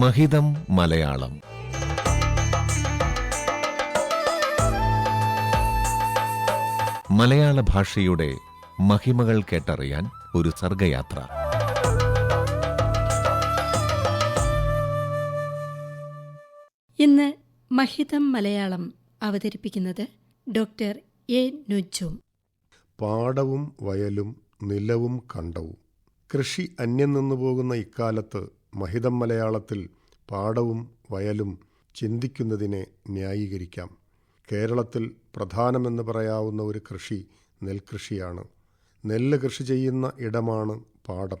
മഹിതം മലയാളം. മലയാള ഭാഷയുടെ മഹിമകൾ കേട്ടറിയാൻ ഒരു സർഗയാത്ര. ഇന്ന് മഹിതം മലയാളം അവതരിപ്പിക്കുന്നത് ഡോക്ടർ എ നുജും പാടവും വയലും നിലവും കണ്ടവും. കൃഷി അന്യം നിന്നു പോകുന്ന ഇക്കാലത്ത് മഹിതം മലയാളത്തിൽ പാടവും വയലും ചിന്തിക്കുന്നതിനെ ന്യായീകരിക്കാം. കേരളത്തിൽ പ്രധാനമെന്ന് പറയാവുന്ന ഒരു കൃഷി നെൽകൃഷിയാണ്. നെല്ല് കൃഷി ചെയ്യുന്ന ഇടമാണ് പാടം.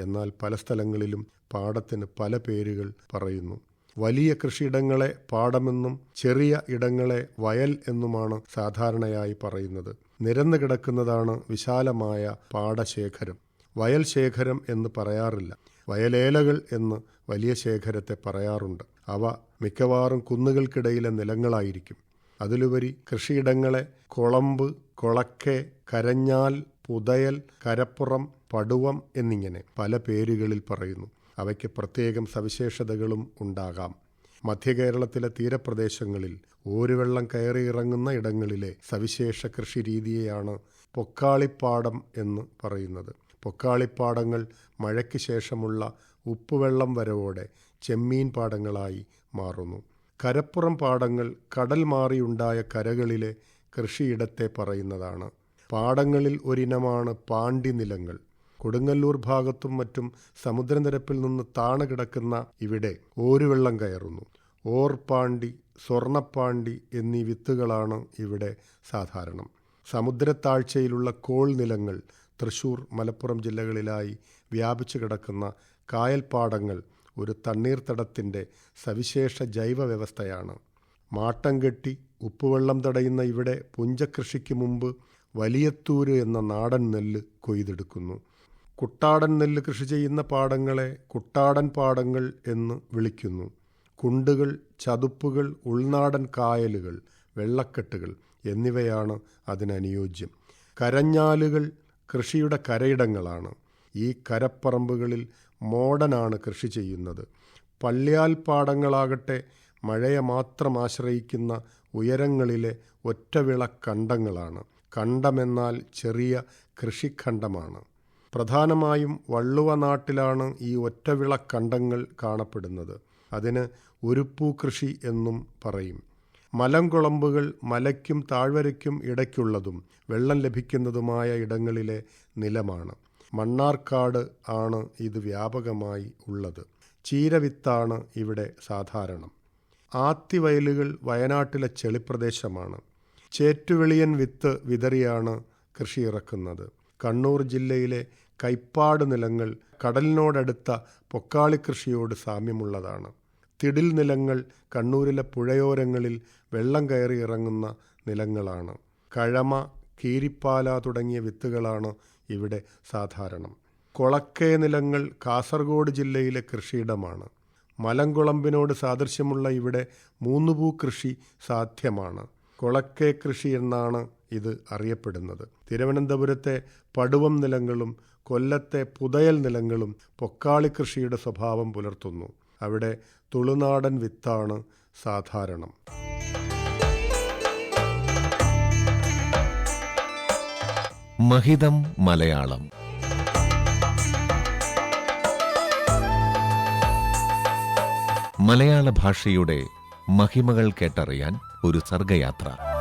എന്നാൽ പല സ്ഥലങ്ങളിലും പാടത്തിന് പല പേരുകൾ പറയുന്നു. വലിയ കൃഷിയിടങ്ങളെ പാടമെന്നും ചെറിയ ഇടങ്ങളെ വയൽ എന്നുമാണ് സാധാരണയായി പറയുന്നത്. നിരന്നു കിടക്കുന്നതാണ് വിശാലമായ പാടശേഖരം. വയൽ ശേഖരം എന്ന് പറയാറില്ല. വയലേലകൾ എന്ന് വലിയ ശേഖരത്തെ പറയാറുണ്ട്. അവ മിക്കവാറും കുന്നുകൾക്കിടയിലെ നിലങ്ങളായിരിക്കും. അതിലുപരി കൃഷിയിടങ്ങളെ കൊളമ്പ് കൊളക്കെ കരഞ്ഞാൽ പുതയൽ കരപ്പുറം പടുവം എന്നിങ്ങനെ പല പേരുകളിൽ പറയുന്നു. അവയ്ക്ക് പ്രത്യേകം സവിശേഷതകളും ഉണ്ടാകാം. മധ്യകേരളത്തിലെ തീരപ്രദേശങ്ങളിൽ ഓരുവെള്ളം കയറിയിറങ്ങുന്ന ഇടങ്ങളിലെ സവിശേഷ കൃഷി രീതിയെയാണ് പൊക്കാളിപ്പാടം എന്ന് പറയുന്നത്. പൊക്കാളിപ്പാടങ്ങൾ മഴയ്ക്ക് ശേഷമുള്ള ഉപ്പുവെള്ളം വരവോടെ ചെമ്മീൻ പാടങ്ങളായി മാറുന്നു. കരപ്പുറം പാടങ്ങൾ കടൽ മാറിയുണ്ടായ കരകളിലെ കൃഷിയിടത്തെ പറയുന്നതാണ്. പാടങ്ങളിൽ ഒരിനമാണ് പാണ്ടി നിലങ്ങൾ. കൊടുങ്ങല്ലൂർ ഭാഗത്തും മറ്റും സമുദ്രനിരപ്പിൽ നിന്ന് താണു കിടക്കുന്ന ഇവിടെ ഓരുവെള്ളം കയറുന്നു. ഓർപാണ്ടി സ്വർണപ്പാണ്ടി എന്നീ വിത്തുകളാണ് ഇവിടെ സാധാരണം. സമുദ്രത്താഴ്ചയിലുള്ള കോൾ നിലങ്ങൾ തൃശൂർ മലപ്പുറം ജില്ലകളിലായി വ്യാപിച്ചു കിടക്കുന്ന കായൽപ്പാടങ്ങൾ ഒരു തണ്ണീർത്തടത്തിന്റെ സവിശേഷ ജൈവ വ്യവസ്ഥയാണ് മാട്ടം കെട്ടി ഉപ്പുവെള്ളം തടയുന്ന ഇവിടെ പുഞ്ചകൃഷിക്ക് മുമ്പ് വലിയത്തൂര് എന്ന നാടൻ നെല്ല് കൊയ്തെടുക്കുന്നു. കുട്ടാടൻ നെല്ല് കൃഷി ചെയ്യുന്ന പാടങ്ങളെ കുട്ടാടൻ പാടങ്ങൾ എന്ന് വിളിക്കുന്നു. കുണ്ടുകൾ ചതുപ്പുകൾ ഉൾനാടൻ കായലുകൾ വെള്ളക്കെട്ടുകൾ എന്നിവയാണ് അതിനനുയോജ്യം. കരഞ്ഞാലുകൾ കൃഷിയുടെ കരയിടങ്ങളാണ്. ഈ കരപ്പറമ്പുകളിൽ മോഡനാണ് കൃഷി ചെയ്യുന്നത്. പള്ളിയാൽ പാടങ്ങളാകട്ടെ മഴയെ മാത്രം ആശ്രയിക്കുന്ന ഉയരങ്ങളിലെ ഒറ്റവിള കണ്ടങ്ങളാണ്. കണ്ടമെന്നാൽ ചെറിയ കൃഷിഖണ്ഡമാണ് പ്രധാനമായും വള്ളുവ നാട്ടിലാണ് ഈ ഒറ്റവിള കണ്ടങ്ങൾ കാണപ്പെടുന്നത്. അതിന് ഉരുപ്പൂ കൃഷി എന്നും പറയും. മലംകുളമ്പുകൾ മലയ്ക്കും താഴ്വരയ്ക്കും ഇടയ്ക്കുള്ളതും വെള്ളം ലഭിക്കുന്നതുമായ ഇടങ്ങളിലെ നിലമാണ്. മണ്ണാർക്കാട് ആണ് ഇത് വ്യാപകമായി ഉള്ളത്. ചീരവിത്താണ് ഇവിടെ സാധാരണം. ആത്തിവയലുകൾ വയനാട്ടിലെ ചെളിപ്രദേശമാണ്. ചേറ്റുവെളിയൻ വിത്ത് വിതറിയാണ് കൃഷി ഇറക്കുന്നത്. കണ്ണൂർ ജില്ലയിലെ കൈപ്പാട് നിലങ്ങൾ കടലിനോടടുത്ത പൊക്കാളി കൃഷിയോട് സാമ്യമുള്ളതാണ്. തിടിൽ നിലങ്ങൾ കണ്ണൂരിലെ പുഴയോരങ്ങളിൽ വെള്ളം കയറി ഇറങ്ങുന്ന നിലങ്ങളാണ്. കഴമ കീരിപ്പാല തുടങ്ങിയ വിത്തുകളാണ് ഇവിടെ സാധാരണം. കൊളക്കേ നിലങ്ങൾ കാസർഗോഡ് ജില്ലയിലെ കൃഷിയിടമാണ്. മലങ്കുളമ്പിനോട് സാദൃശ്യമുള്ള ഇവിടെ മൂന്നുപൂ കൃഷി സാധ്യമാണ്. കൊളക്കേ കൃഷി എന്നാണ് ഇത് അറിയപ്പെടുന്നത്. തിരുവനന്തപുരത്തെ പടുവം നിലങ്ങളും കൊല്ലത്തെ പുതയൽ നിലങ്ങളും പൊക്കാളി കൃഷിയുടെ സ്വഭാവം പുലർത്തുന്നു. അവിടെ തുളുനാടൻ വിത്താണ് സാധാരണം. മഹിതം മലയാളം. മലയാള ഭാഷയുടെ മഹിമകൾ കേട്ടറിയാൻ ഒരു സർഗയാത്ര.